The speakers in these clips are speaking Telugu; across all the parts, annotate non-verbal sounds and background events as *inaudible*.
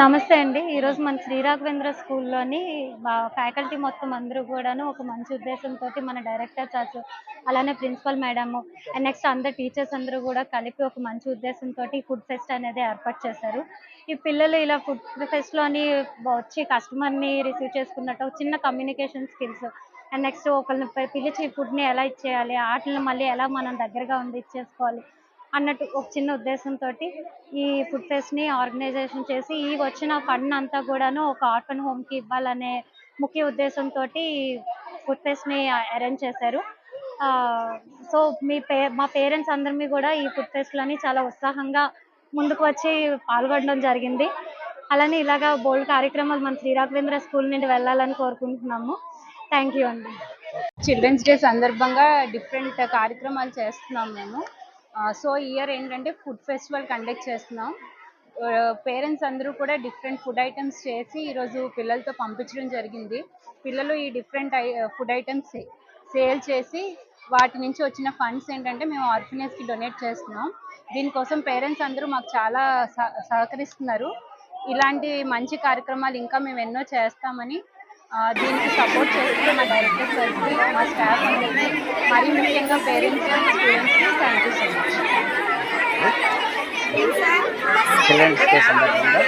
నమస్తే అండి. ఈరోజు మన శ్రీ రాఘవేంద్ర స్కూల్లోని ఫ్యాకల్టీ మొత్తం అందరూ కూడాను ఒక మంచి ఉద్దేశంతో మన డైరెక్టర్ సార్స్ అలానే ప్రిన్సిపల్ మేడము అండ్ నెక్స్ట్ అందరు టీచర్స్ అందరూ కూడా కలిపి ఒక మంచి ఉద్దేశంతో ఫుడ్ ఫెస్ట్ అనేది ఏర్పాటు చేశారు. ఈ పిల్లలు ఇలా ఫుడ్ ఫెస్ట్లోని వచ్చి కస్టమర్ని రిసీవ్ చేసుకున్నట్టు చిన్న కమ్యూనికేషన్ స్కిల్స్ అండ్ నెక్స్ట్ ఒకరిని పిలిచి ఫుడ్ని ఎలా ఇచ్చేయాలి ఆటలను మళ్ళీ ఎలా మనం దగ్గరగా ఉండి ఇచ్చేసుకోవాలి అన్నట్టు ఒక చిన్న ఉద్దేశంతో ఈ ఫుడ్ ఫెస్ట్ని ఆర్గనైజేషన్ చేసి ఈ వచ్చిన ఫండ్ అంతా కూడాను ఒక ఆర్ఫన్ హోమ్కి ఇవ్వాలనే ముఖ్య ఉద్దేశంతో ఫుడ్ ఫెస్ట్ని అరేంజ్ చేశారు. సో మీ పే మా పేరెంట్స్ అందరినీ కూడా ఈ ఫుడ్ ఫెస్ట్లోని చాలా ఉత్సాహంగా ముందుకు వచ్చి పాల్గొనడం జరిగింది. అలానే ఇలాగా బోల్డ్ కార్యక్రమాలు మన శ్రీరాఘవేంద్ర స్కూల్ నుండి వెళ్ళాలని కోరుకుంటున్నాము. థ్యాంక్ యూ అండి. చిల్డ్రన్స్ డే సందర్భంగా డిఫరెంట్ కార్యక్రమాలు చేస్తున్నాం మేము. సో ఇయర్ ఏంటంటే ఫుడ్ ఫెస్టివల్ కండక్ట్ చేస్తున్నాం. పేరెంట్స్ అందరూ కూడా డిఫరెంట్ ఫుడ్ ఐటమ్స్ చేసి ఈరోజు పిల్లలతో పంపించడం జరిగింది. పిల్లలు ఈ డిఫరెంట్ ఫుడ్ ఐటమ్స్ సేల్ చేసి వాటి నుంచి వచ్చిన ఫండ్స్ ఏంటంటే మేము ఆర్ఫినేజ్కి డొనేట్ చేస్తున్నాం. దీనికోసం పేరెంట్స్ అందరూ మాకు చాలా సహ- సహకరిస్తున్నారు. ఇలాంటి మంచి కార్యక్రమాలు ఇంకా మేము ఎన్నో చేస్తామని దీనికి సపోర్ట్ చేస్తున్న మా డైరెక్టర్ సార్కి మా స్టాఫ్ అందరికీ. మరీ ముఖ్యంగా పేరెంట్స్ స్టూడెంట్స్కి thank you so much children's day సందర్భంగా *laughs*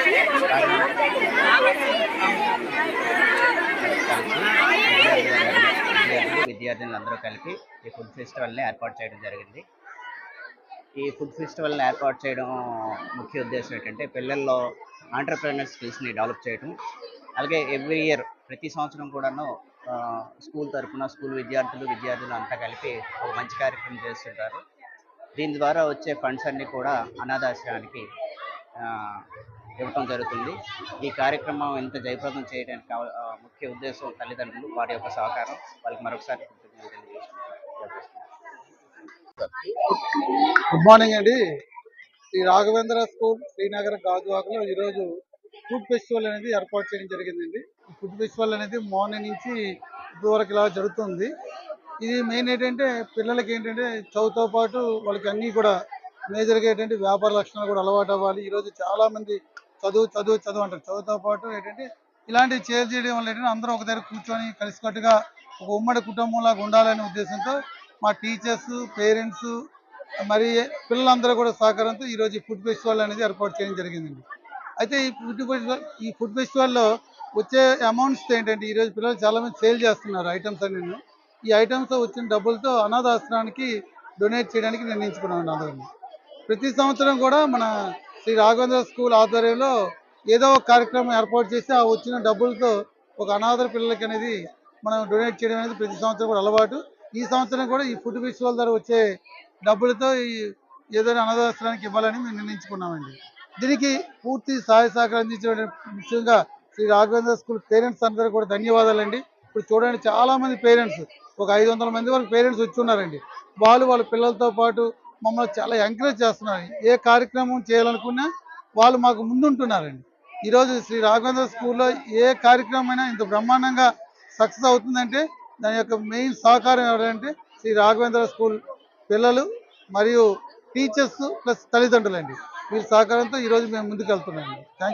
అందరూ కలిపి ఈ ఫుడ్ ఫెస్టివల్ని ఏర్పాటు చేయడం జరిగింది. ఈ ఫుడ్ ఫెస్టివల్ని ఏర్పాటు చేయడం ముఖ్య ఉద్దేశం ఏంటంటే పిల్లల్లో ఆంటర్ప్రినర్ స్కిల్స్ని డెవలప్ చేయడం అలాగే ఎవ్రీ ఇయర్ ప్రతి సంవత్సరం కూడాను ఆ, స్కూల్ తరఫున స్కూల్ విద్యార్థులు విద్యార్థులు అంతా కలిపి ఒక మంచి కార్యక్రమం చేస్తుంటారు. దీని ద్వారా వచ్చే ఫండ్స్ అన్నీ కూడా అనాథాశ్రయానికి ఇవ్వటం జరుగుతుంది. ఈ కార్యక్రమం ఇంత జయప్రదం చేయడానికి ముఖ్య ఉద్దేశం తల్లిదండ్రులు వారి యొక్క సహకారం. వాళ్ళకి మరొకసారి గుడ్ మార్నింగ్ అండి. శ్రీ రాఘవేంద్ర స్కూల్ శ్రీనగర్ గాజువాకలో ఈరోజు ఫుడ్ ఫెస్టివల్ అనేది ఏర్పాటు చేయడం జరిగిందండి. ఈ ఫుడ్ ఫెస్టివల్ అనేది మార్నింగ్ నుంచి ఇప్పటివరకు వరకు ఇలా జరుగుతుంది. ఇది మెయిన్ ఏంటంటే పిల్లలకి ఏంటంటే చదువుతో పాటు వాళ్ళకి అన్నీ కూడా మేజర్గా ఏంటంటే వ్యాపార లక్షణాలు కూడా అలవాటు అవ్వాలి. ఈరోజు చాలా మంది చదువు చదువు చదువు అంటారు. చదువుతో పాటు ఏంటంటే ఇలాంటివి చేర్ చేయడం వల్ల ఏంటంటే అందరూ ఒక దగ్గర కూర్చొని కలిసికట్టుగా ఒక ఉమ్మడి కుటుంబంలాగా ఉండాలనే ఉద్దేశంతో మా టీచర్స్ పేరెంట్స్ మరి పిల్లలందరూ కూడా సహకారంతో ఈరోజు ఫుడ్ ఫెస్టివల్ అనేది ఏర్పాటు చేయడం జరిగిందండి. అయితే ఈ ఫుడ్ ఫెస్టివల్ ఈ ఫుడ్ ఫెస్టివల్లో వచ్చే అమౌంట్స్ ఏంటంటే ఈరోజు పిల్లలు చాలా మంది సేల్ చేస్తున్నారు ఐటమ్స్ అన్ని ఈ ఐటమ్స్ వచ్చిన డబ్బులతో అనాథాశ్రమానికి డొనేట్ చేయడానికి నిర్ణయించుకున్నామండి అందరం. ప్రతి సంవత్సరం కూడా మన శ్రీ రాఘవేంద్ర స్కూల్ ఆధ్వర్యంలో ఏదో ఒక కార్యక్రమం ఏర్పాటు చేసి ఆ వచ్చిన డబ్బులతో ఒక అనాథ పిల్లలకి అనేది మనం డొనేట్ చేయడం అనేది ప్రతి సంవత్సరం కూడా అలవాటు. ఈ సంవత్సరం కూడా ఈ ఫుడ్ ఫెస్టివల్ ద్వారా వచ్చే డబ్బులతో ఈ ఏదైనా అనాథాశ్రమానికి ఇవ్వాలని మేము నిర్ణయించుకున్నామండి. దీనికి పూర్తి సహాయ సహకారం అందించిన ముఖ్యంగా శ్రీ రాఘవేంద్ర స్కూల్ పేరెంట్స్ అందరూ కూడా ధన్యవాదాలండి. ఇప్పుడు చూడండి చాలా మంది పేరెంట్స్ ఒక ఐదు వందల మంది వరకు పేరెంట్స్ వచ్చి ఉన్నారండి వాళ్ళు వాళ్ళ పిల్లలతో పాటు మమ్మల్ని చాలా ఎంకరేజ్ చేస్తున్నారు ఏ కార్యక్రమం చేయాలనుకున్నా వాళ్ళు మాకు ముందుంటున్నారండి. ఈరోజు శ్రీ రాఘవేంద్ర స్కూల్లో ఏ కార్యక్రమం అయినా ఇంత బ్రహ్మాండంగా సక్సెస్ అవుతుందంటే దాని యొక్క మెయిన్ సహకారం ఎవరంటే శ్రీ రాఘవేంద్ర స్కూల్ పిల్లలు మరియు టీచర్స్ ప్లస్ తల్లిదండ్రులండి. వీరి సహకారంతో ఈరోజు మేము ముందుకు వెళ్తున్నామండి థ్యాంక్